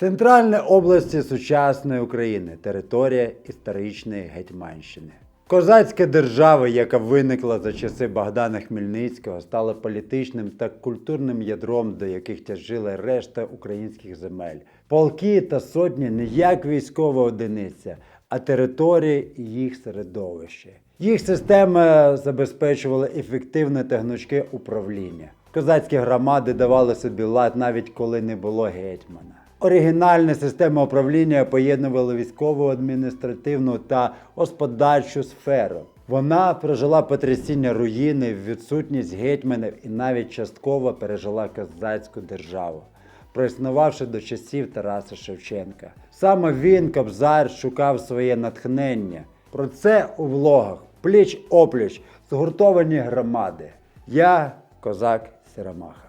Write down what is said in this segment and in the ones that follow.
Центральні області сучасної України, територія історичної Гетьманщини. Козацька держава, яка виникла за часи Богдана Хмельницького, стала політичним та культурним ядром, до яких тяжила решта українських земель. Полки та сотні не як військова одиниця, а території і їх середовище. Їх системи забезпечували ефективне та гнучке управління. Козацькі громади давали собі лад навіть коли не було гетьмана. Оригінальна система управління поєднувала військову, адміністративну та господарчу сферу. Вона пережила потрясіння руїни, відсутність гетьманів і навіть частково пережила козацьку державу, проіснувавши до часів Тараса Шевченка. Саме він, Кобзар, шукав своє натхнення. Про це у влогах пліч опліч згуртовані громади. Я козак Сіромаха.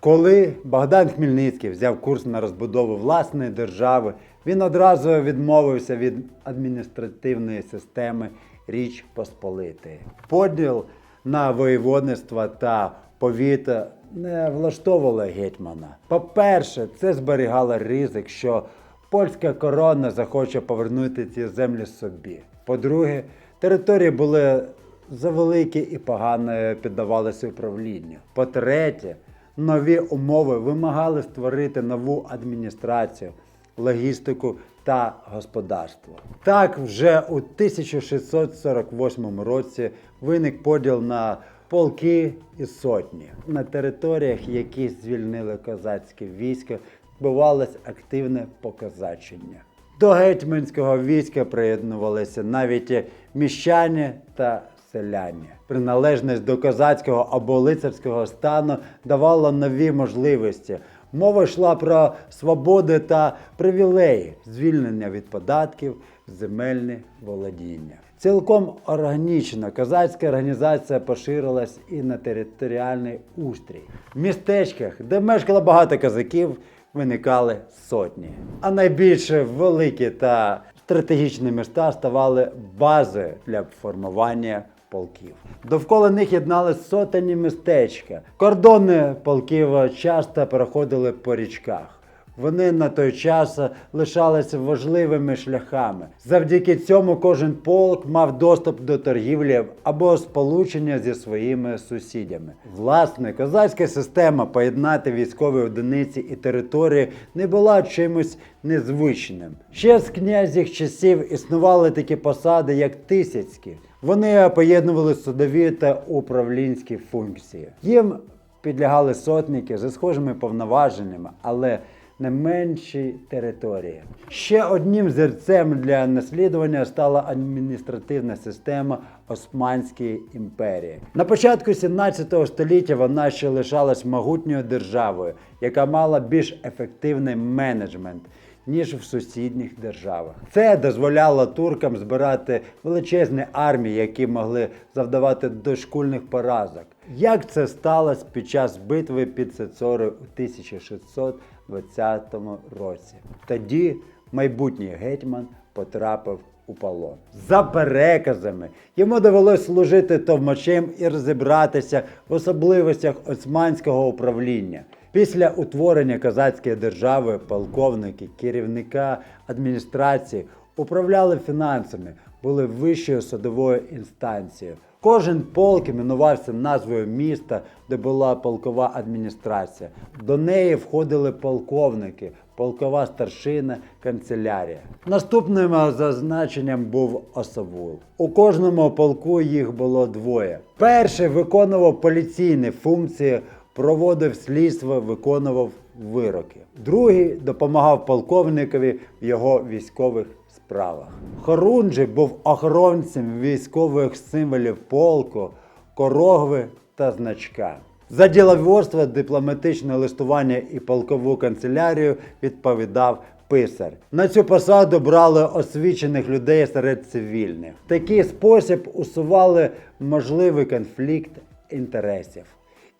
Коли Богдан Хмельницький взяв курс на розбудову власної держави, він одразу відмовився від адміністративної системи Річ Посполитої. Поділ на воєводництва та повіта не влаштовувало гетьмана. По-перше, це зберігало ризик, що польська корона захоче повернути ці землі собі. По-друге, території були завеликі і погано піддавалися управлінню. По-третє, нові умови вимагали створити нову адміністрацію, логістику та господарство. Так, вже у 1648 році виник поділ на полки і сотні. На територіях, які звільнили козацьке військо, відбувалось активне покозачення. До гетьманського війська приєднувалися навіть міщані та селяні. Приналежність до козацького або лицарського стану давала нові можливості. Мова йшла про свободи та привілеї, звільнення від податків, земельне володіння. Цілком органічно козацька організація поширилась і на територіальний устрій. В містечках, де мешкало багато козаків, виникали сотні. А найбільш великі та стратегічні міста ставали базою для формування полків. Довкола них єднали сотені містечка. Кордони полків часто переходили по річках. Вони на той час лишалися важливими шляхами. Завдяки цьому кожен полк мав доступ до торгівлі або сполучення зі своїми сусідями. Власне, козацька система поєднати військові одиниці і території не була чимось незвичним. Ще з князіх часів існували такі посади, як тисяцькі. Вони поєднували судові та управлінські функції. Їм підлягали сотники зі схожими повноваженнями, але на меншій території. Ще одним зерцем для наслідування стала адміністративна система Османської імперії. На початку 17 століття вона ще лишалась могутньою державою, яка мала більш ефективний менеджмент. Ніж в сусідніх державах. Це дозволяло туркам збирати величезні армії, які могли завдавати дошкульних поразок. Як це сталося під час битви під Сецорою у 1620 році? Тоді майбутній гетьман потрапив у полон. За переказами йому довелось служити товмачем і розібратися в особливостях османського управління. Після утворення козацької держави полковники, керівника адміністрації управляли фінансами, були вищою судовою інстанцією. Кожен полк іменувався назвою міста, де була полкова адміністрація. До неї входили полковники, полкова старшина, канцелярія. Наступним зазначенням був осавул. У кожному полку їх було двоє. Перший виконував поліційні функції проводив слідство, виконував вироки. Другий допомагав полковникові в його військових справах. Хорунжий був охоронцем військових символів полку, корогви та значка. За діловодство, дипломатичне листування і полкову канцелярію відповідав писар. На цю посаду брали освічених людей серед цивільних. Такий спосіб усували можливий конфлікт інтересів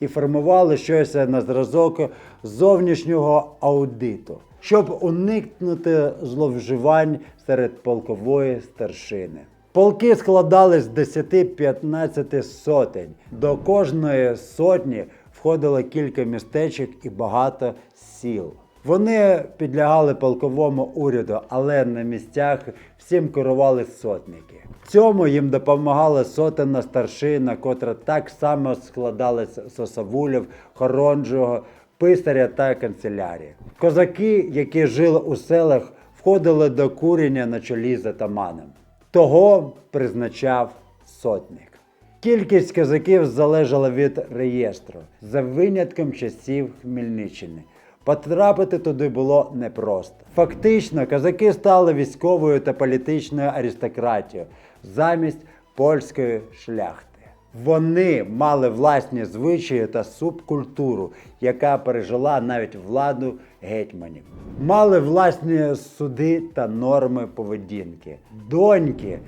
і формували щось на зразок зовнішнього аудиту, щоб уникнути зловживань серед полкової старшини. Полки складались з 10-15 сотень. До кожної сотні входило кілька містечок і багато сіл. Вони підлягали полковому уряду, але на місцях всім керували сотники. Цьому їм допомагала сотенна старшина, котра так само складалася з Осавулів, Хоронжого, писаря та канцелярії. Козаки, які жили у селах, входили до курення на чолі з атаманом. Того призначав сотник. Кількість козаків залежала від реєстру, за винятком часів Хмельниччини. Потрапити туди було непросто. Фактично, козаки стали військовою та політичною аристократією замість польської шляхти. Вони мали власні звичаї та субкультуру, яка пережила навіть владу гетьманів. Мали власні суди та норми поведінки. Доньки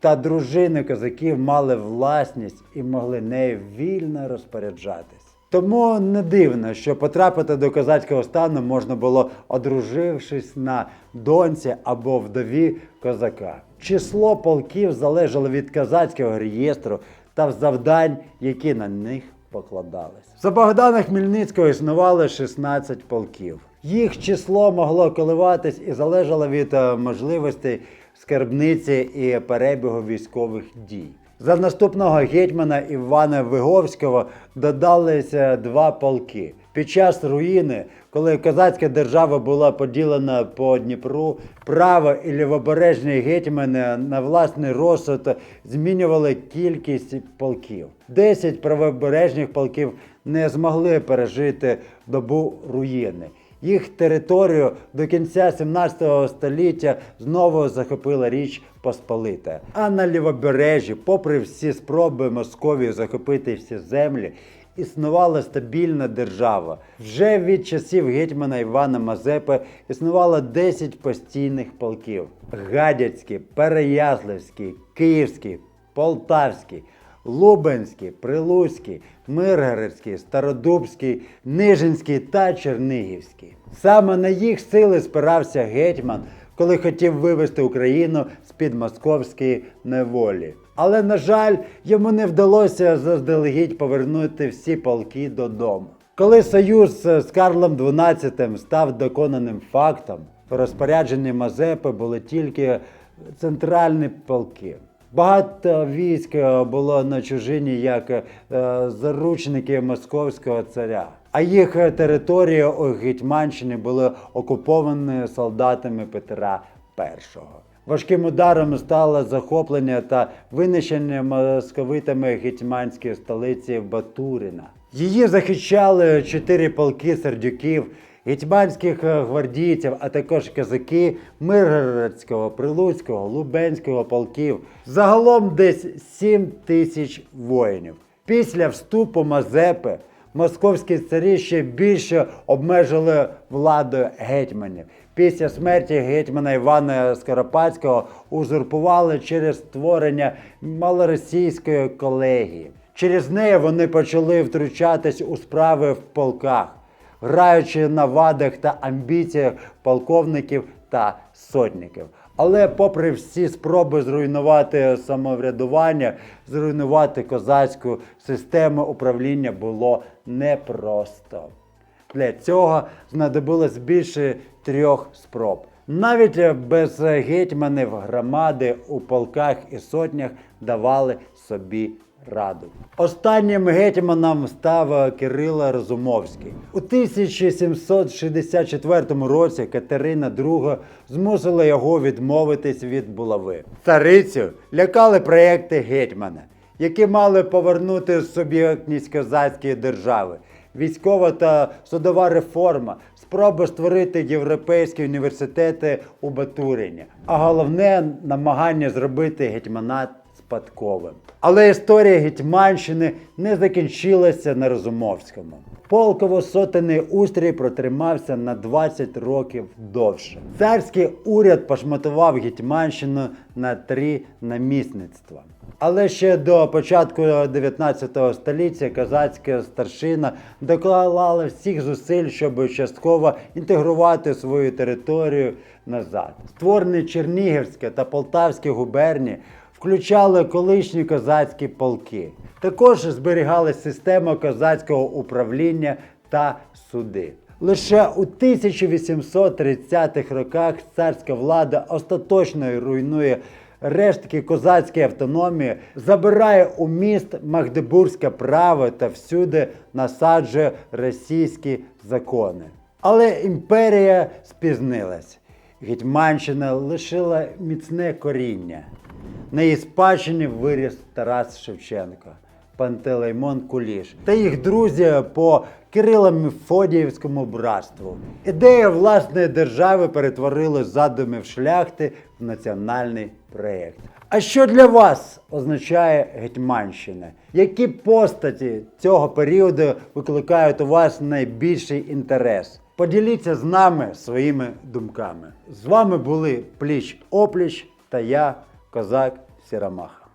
та дружини козаків мали власність і могли нею вільно розпоряджатись. Тому не дивно, що потрапити до козацького стану можна було, одружившись на доньці або вдові козака. Число полків залежало від козацького реєстру та завдань, які на них покладались. За Богдана Хмельницького існувало 16 полків. Їх число могло коливатись і залежало від е, можливостей скарбниці і перебігу військових дій. За наступного гетьмана Івана Виговського додалися два полки. Під час руїни, коли козацька держава була поділена по Дніпру, право і лівобережні гетьмани на власний розсуд змінювали кількість полків. Десять правобережних полків не змогли пережити добу руїни. Їх територію до кінця 17 століття знову захопила річ Посполита. А на лівобережжі, попри всі спроби Московії захопити всі землі, існувала стабільна держава. Вже від часів гетьмана Івана Мазепи існувало 10 постійних полків: Гадяцький, Переяславський, Київський, Полтавський. Лубенський, Прилуцький, Миргородський, Стародубський, Нижинський та Чернігівський. Саме на їх сили спирався гетьман, коли хотів вивести Україну з-під московської неволі. Але, на жаль, йому не вдалося заздалегідь повернути всі полки додому. Коли союз з Карлом XII став доконаним фактом, в розпорядженні Мазепи були тільки центральні полки. Багато військ е, було на чужині як е, заручники московського царя, а їх е, території у Гетьманщині були окуповані солдатами Петра І. Важким ударом стало захоплення та винищення московитами гетьманської столиці Батурина. Її захищали чотири полки сердюків, гетьманських е, гвардійців, а також козаки Миргородського, Прилуцького, Лубенського полків. Загалом десь 7 тисяч воїнів. Після вступу Мазепи московські царі ще більше обмежили владу гетьманів. Після смерті гетьмана Івана Скоропадського узурпували через створення малоросійської колегії. Через неї вони почали втручатись у справи в полках граючи на вадах та амбіціях полковників та сотників. Але, попри всі спроби зруйнувати самоврядування, зруйнувати козацьку систему управління було непросто. Для цього знадобилось більше трьох спроб. Навіть без гетьманів громади у полках і сотнях давали собі раду. Останнім гетьманом став Кирило Розумовський. У 1764 році Катерина II змусила його відмовитись від булави. Царицю лякали проекти гетьмана, які мали повернути суб'єктність козацької держави. Військова та судова реформа, спроба створити європейські університети у Батурині, а головне намагання зробити гетьманат спадковим. Але історія Гетьманщини не закінчилася на Розумовському. Полково-сотенний устрій протримався на 20 років довше. Царський уряд пошматував Гетьманщину на три намісництва. Але ще до початку 19 століття козацька старшина доклала всіх зусиль, щоб частково інтегрувати свою територію назад. Створені Чернігівська та Полтавські губернії включали колишні козацькі полки. Також зберігалась система козацького управління та суди. Лише у 1830-х роках царська влада остаточно руйнує рештки козацької автономії, забирає у міст Магдебурзьке право та всюди насаджує російські закони. Але імперія спізнилась. Гетьманщина лишила міцне коріння. На її спадщині виріс Тарас Шевченко, Пантелеймон Куліш та їх друзі по Кирило-Мефодіївському братству. Ідея власної держави перетворила задуми в шляхти в національний проєкт. А що для вас означає Гетьманщина? Які постаті цього періоду викликають у вас найбільший інтерес? Поділіться з нами своїми думками. З вами були Пліч Опліч та я, Козак Сірамаха.